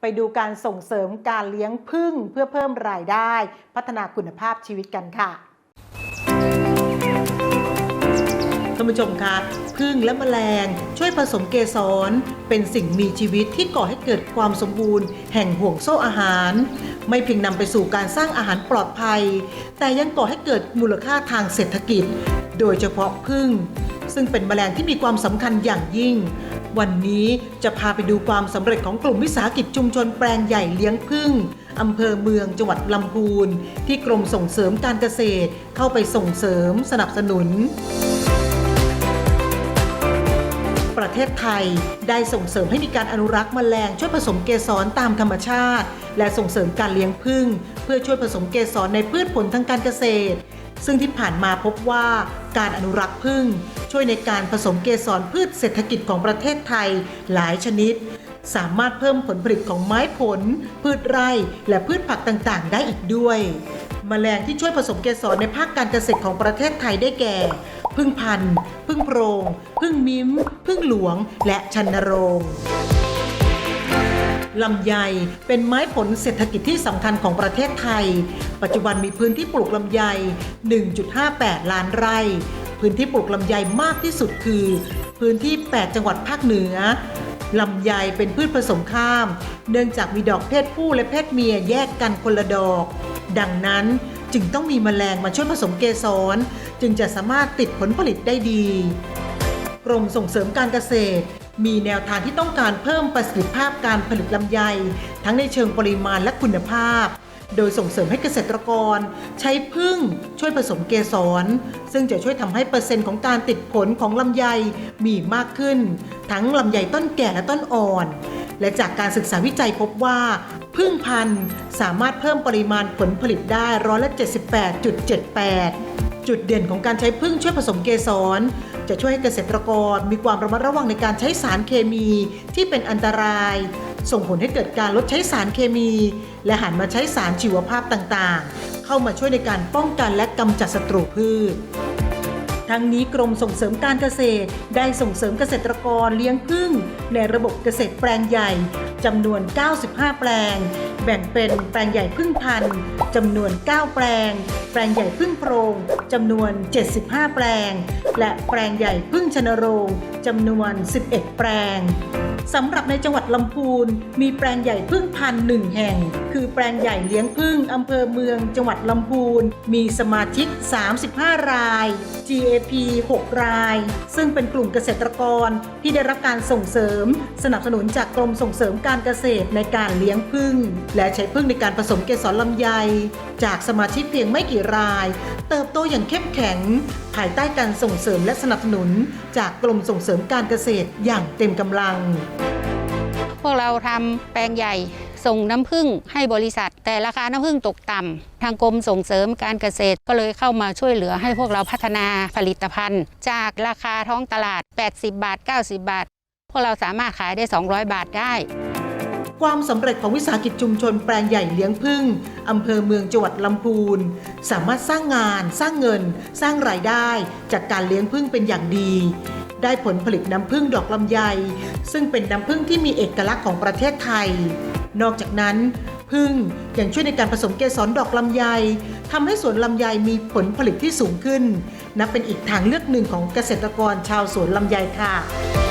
ไปดูการส่งเสริมการเลี้ยงผึ้งเพื่อเพิ่มรายได้ พัฒนาคุณภาพชีวิตกันค่ะท่านผู้ชมคะพึ่งและแมลง ช่วยผสมเกสร เป็นสิ่งมีชีวิตที่ก่อให้เกิดความสมบูรณ์ แห่งห่วงโซ่อาหาร ไม่เพียงนำไปสู่การสร้างอาหารปลอดภัย แต่ยังก่อให้เกิดมูลค่าทางเศรษฐกิจ โดยเฉพาะพึ่ง ซึ่งเป็นแมลงที่มีความสำคัญอย่างยิ่ง วันนี้จะพาไปดูความสำเร็จของกลุ่มวิสาหกิจชุมชนแปลงใหญ่เลี้ยงพึ่งอำเภอเมืองจังหวัดลำพูน ที่กรมส่งเสริมการเกษตรเข้าไปส่งเสริมสนับสนุน ประเทศไทย ได้ส่งเสริมให้มีการอนุรักษ์แมลงช่วยผสมเกสรตามธรรมชาติ และส่งเสริมการเลี้ยงผึ้งเพื่อช่วยผสมเกสรในพืชผลทางการเกษตร ซึ่งที่ผ่านมาพบว่าการอนุรักษ์ผึ้งช่วยในการผสมเกสรพืชเศรษฐกิจของประเทศไทยหลายชนิด สามารถเพิ่มผลผลิตของไม้ผล พืชไร่และพืชผักต่างๆ ได้อีกด้วยแมลงที่ช่วยผสมเกสรในภาคการเกษตรของประเทศไทยได้แก่ พึ่งพันธุ์พึ่งโพรงพึ่งมิ้ม พึ่งหลวง และชันโรงลำไยเป็นไม้ผลเศรษฐกิจที่สำคัญของประเทศไทย ปัจจุบันมีพื้นที่ปลูกลำไย 1.58 ล้านไร่ พื้นที่ปลูกลำไยมากที่สุดคือ พื้นที่ 8 จังหวัดภาคเหนือลำไยเป็นพืชผสมข้าม เนื่องจากมีดอกเพศผู้และเพศเมียแยกกันคนละดอก ดังนั้นจึงต้องมีแมลงมาช่วยผสมเกสร จึงจะสามารถติดผลผลิตได้ดี กรมส่งเสริมการเกษตร มีแนวทางที่ต้องการเพิ่มประสิทธิภาพการผลิตลำไย ทั้งในเชิงปริมาณและคุณภาพ โดยส่งเสริมให้เกษตรกร ใช้พึ่งช่วยผสมเกสร ซึ่งจะช่วยทำให้เปอร์เซ็นต์ของการติดผลของลำไยมีมากขึ้น ทั้งลำไยต้นแก่และต้นอ่อน และจากการศึกษาวิจัยพบว่าพึ่งพันธุ์สามารถเพิ่มปริมาณผลผลิตได้ร้อยละ78.78 จุดเด่นของการใช้พึ่งช่วยผสมเกสร จะช่วยให้เกษตรกรมีความระมัดระวังในการใช้สารเคมีที่เป็นอันตราย ส่งผลให้เกิดการลดใช้สารเคมี และหันมาใช้สารชีวภาพต่างๆ เข้ามาช่วยในการป้องกันและกำจัดศัตรูพืชทั้งนี้กรมส่งเสริมการเกษตร ได้ส่งเสริมเกษตรกรเลี้ยงผึ้งในระบบเกษตรแปลงใหญ่จำนวน 95 แปลง แบ่งเป็นแปลงใหญ่พึ่งพันธุ์จำนวน 9 แปลง แปลงใหญ่พึ่งโพรงจำนวน 75 แปลง และแปลงใหญ่พึ่งชนโรงจำนวน 11 แปลงสำหรับในจังหวัดลำพูนมีแปลงใหญ่พึ่งพันหนึ่งแห่ง คือแปลงใหญ่เลี้ยงพึ่งอำเภอเมืองจังหวัดลำพูนมีสมาชิก 35 ราย GAP 6 ราย ซึ่งเป็นกลุ่มเกษตรกรที่ได้รับการส่งเสริม สนับสนุนจากกรมส่งเสริมการเกษตรในการเลี้ยงพึ่งและใช้พึ่งในการผสมเกสรลำไย จากสมาชิกเพียงไม่กี่ราย เติบโตอย่างเข้มแข็ง ภายใต้การส่งเสริมและสนับสนุน จากกรมส่งเสริมการเกษตรอย่างเต็มกำลัง พวกเราทำแปลงใหญ่ส่งน้ำผึ้งให้บริษัท แต่ราคาน้ำผึ้งตกต่ำทางกรมส่งเสริมการเกษตรก็เลยเข้ามาช่วยเหลือให้พวกเราพัฒนาผลิตภัณฑ์ จากราคาท้องตลาด 80 บาท 90 บาท พวกเราสามารถขายได้ 200 บาทได้ ความสำเร็จของวิสาหกิจชุมชนแปลงใหญ่เลี้ยงผึ้งอำเภอเมืองจังหวัดลำพูน สามารถสร้างงาน สร้างเงิน สร้างรายได้จากการเลี้ยงผึ้งเป็นอย่างดี ได้ผลผลิตน้ำผึ้งดอกลำไย ซึ่งเป็นน้ำผึ้งที่มีเอกลักษณ์ของประเทศไทย นอกจากนั้นผึ้งยังช่วยในการผสมเกสรดอกลำไยทำให้สวนลำไยมีผลผลิตที่สูงขึ้น นับเป็นอีกทางเลือกหนึ่งของเกษตรกรชาวสวนลำไยค่ะ